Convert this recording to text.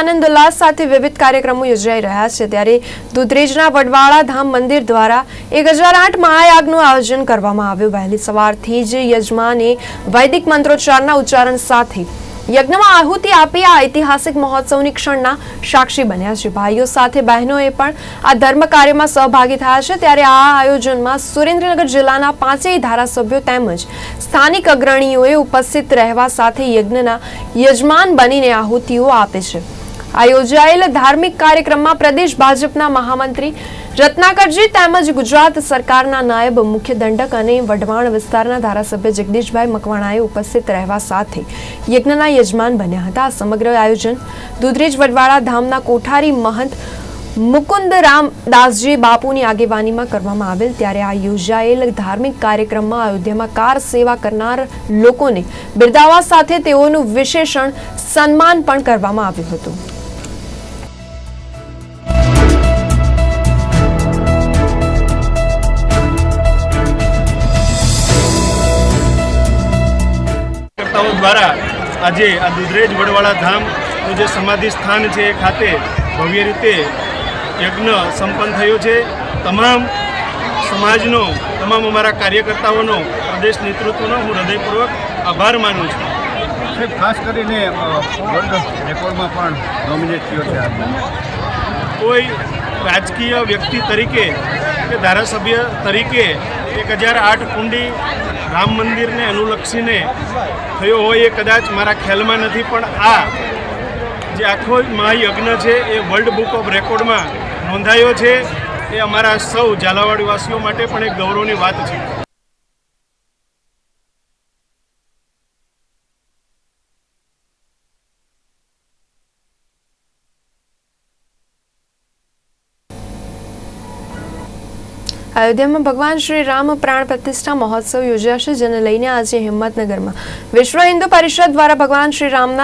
આનંદ ઉલ્લાસ સાથે વિવિધ કાર્યક્રમો યોજાઈ રહ્યા છે. ત્યારે દુધરેજના વડવાળા ધામ મંદિર દ્વારા એક હજાર આઠ મહાયાગનું આયોજન કરવામાં આવ્યું. વહેલી સવારથી જ યજમાને વૈદિક મંત્રોચ્ચારના ઉચ્ચારણ સાથે યજ્ઞમાં આહુતિ આપી આ ઐતિહાસિક મહોત્સવની ક્ષણના સાક્ષી બન્યા છે. ભાઈઓ સાથે બહેનોએ પણ આ ધર્મ કાર્યમાં સહભાગી થયા છે. ત્યારે આ આયોજનમાં સુરેન્દ્રનગર જિલ્લાના પાંચેય ધારાસભ્યો તેમજ સ્થાનિક અગ્રણીઓએ ઉપસ્થિત રહેવા સાથે યજ્ઞના યજમાન બનીને આહુતિઓ આપે છે. આ યોજાયેલ ધાર્મિક કાર્યક્રમમાં પ્રદેશ ભાજપના મહામંત્રી રત્નાકરજી તેમજ ગુજરાત સરકારના નાયબ મુખ્ય દંડક અને વઢવાણ વિસ્તારના ધારાસભ્ય જગદીશભાઈ મકવાણાએ ઉપસ્થિત રહેવા સાથે યજ્ઞના યજમાન બન્યા હતા. આ સમગ્ર આયોજન દુધરેજ વડવાળા ધામના કોઠારી મહંત મુકુંદ રામ બાપુની આગેવાનીમાં કરવામાં આવેલ. ત્યારે આ યોજાયેલ ધાર્મિક કાર્યક્રમમાં અયોધ્યામાં કાર સેવા કરનાર લોકોને બિરદાવા સાથે તેઓનું વિશેષણ સન્માન પણ કરવામાં આવ્યું હતું. કાર્યકર્તાઓ દ્વારા આજે આ દુધરેજ વડવાળા ધામનું જે સમાધિ સ્થાન છે એ ખાતે ભવ્ય રીતે યજ્ઞ સંપન્ન થયો છે. તમામ સમાજનો તમામ અમારા કાર્યકર્તાઓનો પ્રદેશ નેતૃત્વનો હું હૃદયપૂર્વક આભાર માનું છું. સાહેબ ખાસ કરીને વર્લ્ડ રેકોર્ડમાં પણ નોમિનેટ થયો છે કોઈ રાજકીય વ્યક્તિ તરીકે કે ધારાસભ્ય તરીકે એક હજાર આઠ કુંડી રામ મંદિરને અનુલક્ષીને થયો હોય એ કદાચ મારા ખ્યાલમાં નથી, પણ આ જે આખો મહાયજ્ઞ છે એ વર્લ્ડ બુક ઓફ રેકોર્ડમાં નોંધાયો છે. એ અમારા સૌ ઝાલાવાડવાસીઓ માટે પણ એક ગૌરવની વાત છે. અયોધ્યામાં ભગવાન શ્રી રામ પ્રાણ પ્રતિષ્ઠા મહોત્સવ યોજાશે, જેને લઈને આજે હિંમતનગરમાં. વિશ્વ હિન્દુ પરિષદ દ્વારા ભગવાન શ્રી રામના